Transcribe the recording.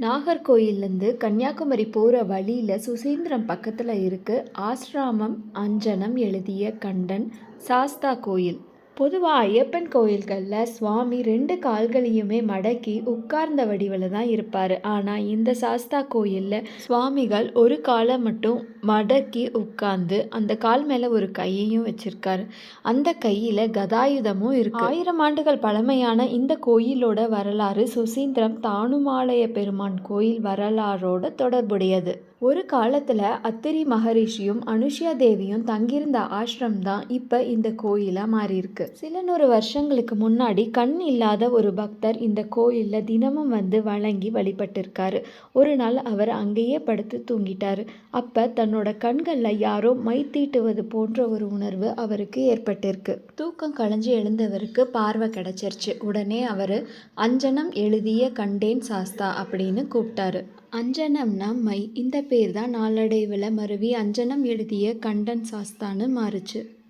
நாகர்கோயிலேருந்து கன்னியாகுமரி போகிற வழியில் சுசீந்திரம் பக்கத்தில் இருக்கு. ஆஸ்ராமம் அஞ்சனம் எழுதிய கண்டன் சாஸ்தா கோயில். பொதுவாக ஐயப்பன் கோயில்களில் சுவாமி ரெண்டு கால்களையுமே மடக்கி உட்கார்ந்த வடிவில் தான் இருப்பார். ஆனால் இந்த சாஸ்தா கோயிலில் சுவாமிகள் ஒரு காலை மட்டும் மடக்கி உட்கார்ந்து அந்த கால் மேலே ஒரு கையையும் வச்சிருக்காரு. அந்த கையில் கதாயுதமும் இருக்கு. ஆயிரம் ஆண்டுகள் பழமையான இந்த கோயிலோட வரலாறு சுசீந்திரம் தானுமாலய பெருமான் கோயில் வரலாறோட தொடர்புடையது. ஒரு காலத்தில் அத்திரி மகரிஷியும் அனுஷ்யா தேவியும் தங்கியிருந்த ஆசிரம் தான் இப்போ இந்த கோயிலாக மாறியிருக்கு. சில நூறு வருஷங்களுக்கு முன்னாடி கண் இல்லாத ஒரு பக்தர் இந்த கோயிலில் தினமும் வந்து வணங்கி வழிபட்டிருக்காரு. ஒரு நாள் அவர் அங்கேயே படுத்து தூங்கிட்டார். அப்போ தன்னோட கண்களில் யாரோ மை தீட்டுவது போன்ற ஒரு உணர்வு அவருக்கு ஏற்பட்டிருக்கு. தூக்கம் களைஞ்சு எழுந்தவருக்கு பார்வை கிடைச்சிருச்சு. உடனே அவர் அஞ்சனம் எழுதிய கண்டேன் சாஸ்தா அப்படின்னு கூப்பிட்டாரு. அஞ்சனம்னா மை. இந்த பேர் தான் நாளடைவில் மருவி. அஞ்சனம் எழுதிய கண்டன் சாஸ்தான்னு மாறுச்சு.